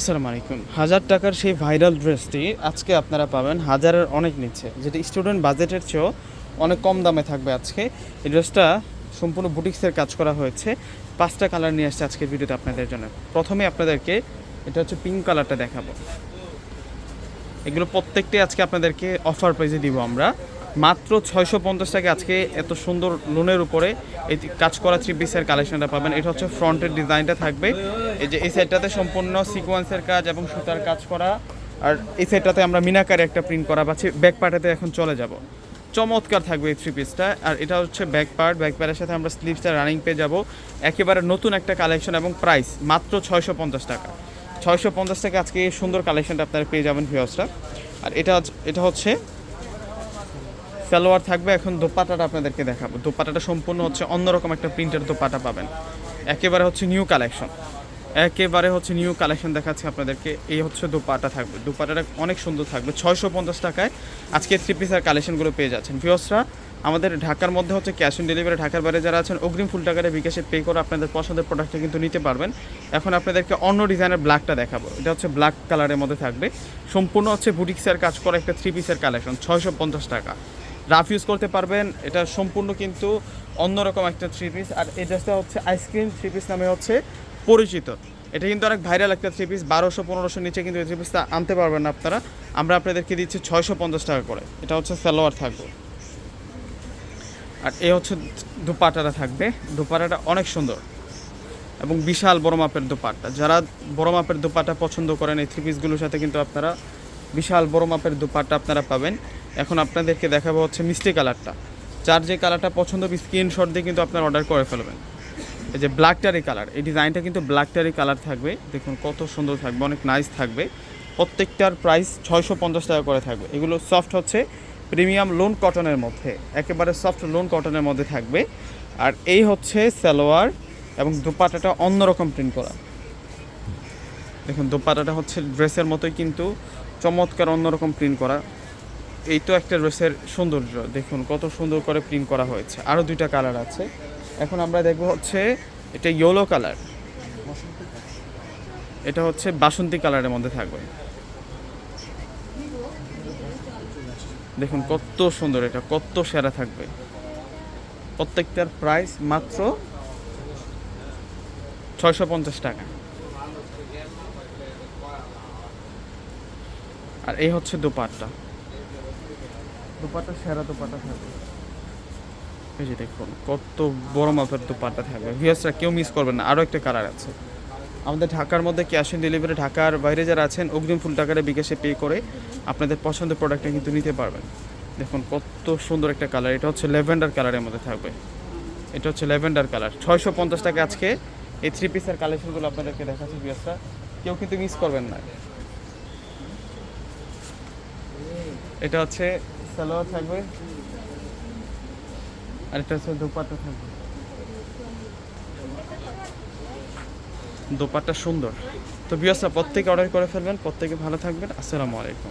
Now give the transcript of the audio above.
আসসালামু আলাইকুম। হাজার টাকার সেই ভাইরাল ড্রেসটি আজকে আপনারা পাবেন হাজারের অনেক নিচে। যেটা স্টুডেন্ট বাজেটের চেয়েও অনেক কম দামে থাকবে আজকে। এই ড্রেসটা সম্পূর্ণ বুটিক্সের কাজ করা হয়েছে। পাঁচটা কালার নিয়ে আসছে আজকের ভিডিওতে আপনাদের জন্য। প্রথমে আপনাদেরকে এটা হচ্ছে পিঙ্ক কালারটা দেখাবো। এগুলো প্রত্যেকটি আজকে আপনাদেরকে অফার প্রাইজে দিব আমরা। মাত্র ছয়শো পঞ্চাশ টাকা আজকে এত সুন্দর লোনের উপরে এই কাজ করা থ্রি পিসের কালেকশনটা পাবেন। এটা হচ্ছে ফ্রন্টের ডিজাইনটা থাকবে। এই যে এই সাইডটাতে সম্পূর্ণ সিকোয়েন্সের কাজ এবং সুতার কাজ করা। আর এই সাইডটাতে আমরা মিনাকারে একটা প্রিন্ট করা পাচ্ছি। ব্যাক পার্টাতে এখন চলে যাব। চমৎকার থাকবে এই থ্রি পিসটা আর এটা হচ্ছে ব্যাক পার্ট। ব্যাক পার্টের সাথে আমরা স্লিভসটা রানিং পেয়ে যাব। একেবারে নতুন একটা কালেকশন এবং প্রাইস মাত্র ছয়শো পঞ্চাশ টাকা। ছয়শো পঞ্চাশ টাকা আজকে এই সুন্দর কালেকশনটা আপনারা পেয়ে যাবেন ভিউসটা আর এটা এটা হচ্ছে সালোয়ার থাকবে। এখন দোপাটাটা আপনাদেরকে দেখাবো। দোপাটাটা সম্পূর্ণ হচ্ছে অন্যরকম একটা প্রিন্টের দোপাটা পাবেন। একেবারে হচ্ছে নিউ কালেকশন। একেবারে হচ্ছে নিউ কালেকশন দেখাচ্ছি আপনাদেরকে। এই হচ্ছে দুপাটা থাকবে। দুপাটাটা অনেক সুন্দর থাকবে। ছয়শো পঞ্চাশ টাকায় আজকে থ্রি পিসের কালেকশনগুলো পেয়ে যাচ্ছেন। ভিওসরা আমাদের ঢাকার মধ্যে হচ্ছে ক্যাশ অন ডেলিভারি ঢাকার বাইরে যারা আছেন, অগ্রিম ফুল টাকারে বিকাশে পে করে আপনাদের পছন্দের প্রোডাক্টটা কিন্তু নিতে পারবেন। এখন আপনাদেরকে অন্য ডিজাইনের ব্ল্যাকটা দেখাবো। এটা হচ্ছে ব্ল্যাক কালারের মধ্যে থাকবে। সম্পূর্ণ হচ্ছে বুটিক্সের কাজ করা একটা থ্রি পিসের কালেকশন ছয়শো পঞ্চাশ টাকা। রাফ ইউজ করতে পারবেন। এটা সম্পূর্ণ কিন্তু অন্যরকম একটা থ্রি পিস আর এই ড্রেসটা হচ্ছে আইসক্রিম থ্রি পিস নামে হচ্ছে পরিচিত। এটা কিন্তু অনেক ভাইরাল একটা থ্রি পিস বারোশো, পনেরোশো নিচে কিন্তু এই থ্রি পিসটা আনতে পারবেন না আপনারা। আমরা আপনাদেরকে দিচ্ছি ছয়শো পঞ্চাশ টাকা করে। এটা হচ্ছে সালোয়ার থাকবে। আর এ হচ্ছে দুপাটাটা থাকবে। দুপাটাটা অনেক সুন্দর। এবং বিশাল বড় মাপের দোপাট্টা। যারা বড় মাপের দোপাট্টা পছন্দ করেন, এই থ্রি পিসগুলোর সাথে কিন্তু আপনারা বিশাল বড় মাপের দোপাট্টা আপনারা পাবেন। এখন আপনাদেরকে দেখাবো হচ্ছে মিষ্টি কালারটা যার যে কালারটা পছন্দ, স্ক্রিনশট দিয়ে কিন্তু আপনারা অর্ডার করে ফেলবেন। এই যে ব্ল্যাক টারি কালার এই ডিজাইনটা কিন্তু ব্ল্যাক টারি কালার থাকবে। দেখুন কত সুন্দর থাকবে, অনেক নাইস থাকবে। প্রত্যেকটার প্রাইস ছয়শো পঞ্চাশ টাকা করে থাকবে। এগুলো সফট হচ্ছে প্রিমিয়াম লোন কটনের মধ্যে, একেবারে সফট লোন কটনের মধ্যে থাকবে। আর এই হচ্ছে সালোয়ার এবং দোপাটাটা অন্যরকম প্রিন্ট করা। দেখুন দোপাটাটা হচ্ছে ড্রেসের মতোই কিন্তু, চমৎকার অন্যরকম প্রিন্ট করা। এই তো একটা ড্রেসের সৌন্দর্য, দেখুন কত সুন্দর করে প্রিন্ট করা হয়েছে। আরও দুইটা কালার আছে। এখন আমরা দেখব হচ্ছে এটা ইয়েলো কালার এটা হচ্ছে বাসন্তী কালারের মধ্যে থাকবে। দেখুন কত সুন্দর এটা, কত সেরা থাকবে। প্রত্যেকটার প্রাইস মাত্র ছয়শো পঞ্চাশ টাকা। আর এই হচ্ছে দোপাট্টা। দোপাট্টা সেরা দোপাট্টা থাকবে। এই যে দেখুন, কত বড় মাপের দোপাট্টা থাকবে। ভিউসরা কেউ মিস করবেন না আরও একটা কালার আছে। আমাদের ঢাকার মধ্যে ক্যাশ অন ডেলিভারি ঢাকার বাইরে যারা আছেন, অগ্রিম ফুল টাকারে বিকাশে পে করে আপনাদের পছন্দের প্রোডাক্টটা কিন্তু নিতে পারবেন। দেখুন, কত সুন্দর একটা কালার এটা হচ্ছে ল্যাভেন্ডার কালারের মধ্যে থাকবে। এটা হচ্ছে ল্যাভেন্ডার কালার ছয়শো পঞ্চাশ টাকা আজকে এই থ্রি পিসের কালেকশনগুলো আপনাদেরকে দেখাচ্ছি ভিউসরা কেউ কিন্তু মিস করবেন না। এটা হচ্ছে সালোয়ার থাকবে। আর এটা হচ্ছে দোপাট্টা থাকবে। দোপাট্টা সুন্দর। তো বিয়াসা প্রত্যেকে অর্ডার করে ফেলবেন, প্রত্যেকে ভালো থাকবেন। আসসালামু আলাইকুম।